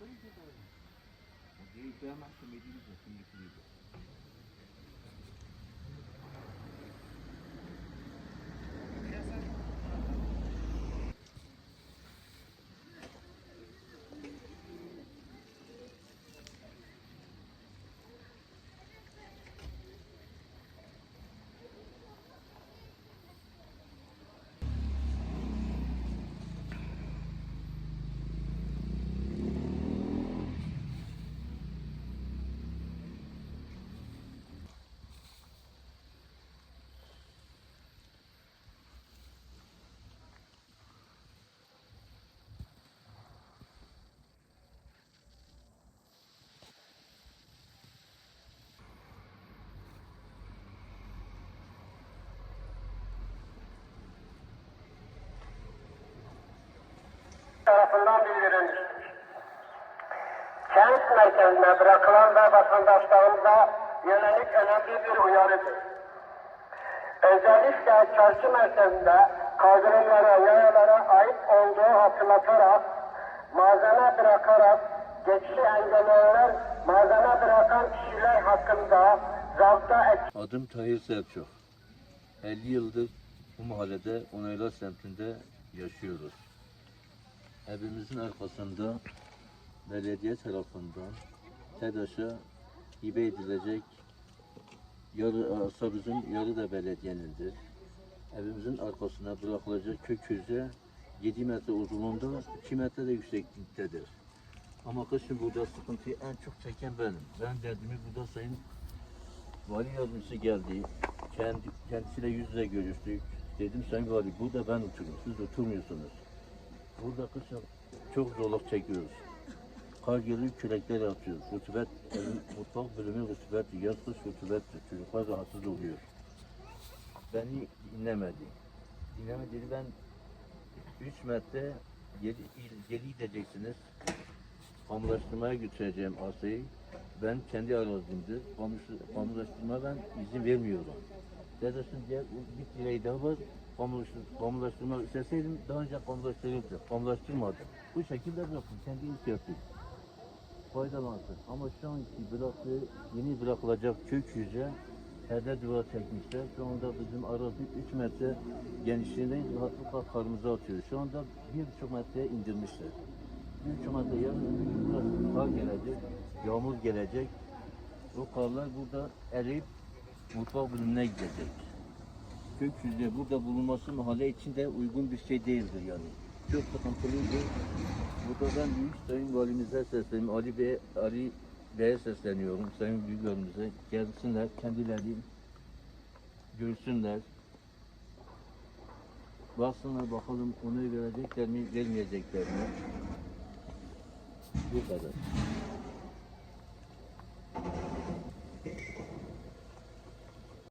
Bem-vindo. Okay, que é mais comida, comida, comida. Tarafından bildirilmiştir. Kent merkezine bırakılan ve vatandaşlarımıza yönelik önemli bir uyarıdır. Özellikle çarşı merkezinde kaldırımlara, yayalara ait olduğu hatırlatarak, malzeme bırakarak, geçişi engelleyenler, malzeme bırakan kişiler hakkında zapta et Adım Tahir Selçuk. 50 yıldır bu mahallede Onaylar semtinde yaşıyoruz. Evimizin arkasında belediye tarafından TEDAŞ'a hibe edilecek yarı arsamızın yarı da belediyenindir. Evimizin arkasına bırakılacak kök hücre 7 metre uzunluğunda 2 metre de yüksekliktedir. Ama kışın burada sıkıntıyı en çok çeken benim. Ben derdimi burada sayın Vali yardımcısı geldi. Kendi, kendisiyle yüz yüze görüştük. Dedim sayın vali burada ben oturuyorum. Siz oturmuyorsunuz. Burada kışın çok zorluk çekiyoruz. Kar geliyor kürekler atıyor. Rutubet, mutfak bölümü rutubet, yaz kış rutubettir. Çocuklar rahatsız oluyor. Beni dinlemedi. Dinlemedi dedi ben 3 metre geri, geri gideceksiniz. Kamulaştırmaya götüreceğim arsayı. Ben kendi arazimdir. Kamulaştırma ben izin vermiyorum. Dedesin diye bir direği daha var. Kamulaştır- Kamulaştırma isteseydim daha önce kamulaştırırdı. Kamulaştırmadım. Bu şekilde bıraktım. Kendi inisiyatif. Faydalansın. Ama şu anki bıraktığı yeni bırakılacak kök hücre perde duvar çekmişler. Şu anda bizim arazi 3 metre genişliğinde rahatlıkla karımıza atıyor. Şu anda 1,5 metreye indirmişler. 1,5 metre yarın kar gelecek, yağmur gelecek. O karlar burada eriyip mutfak bölümüne gidecek. Kök hücre burada bulunması mahalle için de uygun bir şey değildir yani. Çok sıkıntılıydı. Burada ben Büyük Sayın Valimize sesleniyorum. Ali Bey, Ali Bey'e sesleniyorum. Sayın Büyüklerimize gelsinler, kendileri görsünler. Baksınlar bakalım onu verecekler mi, vermeyecekler mi? Bu kadar.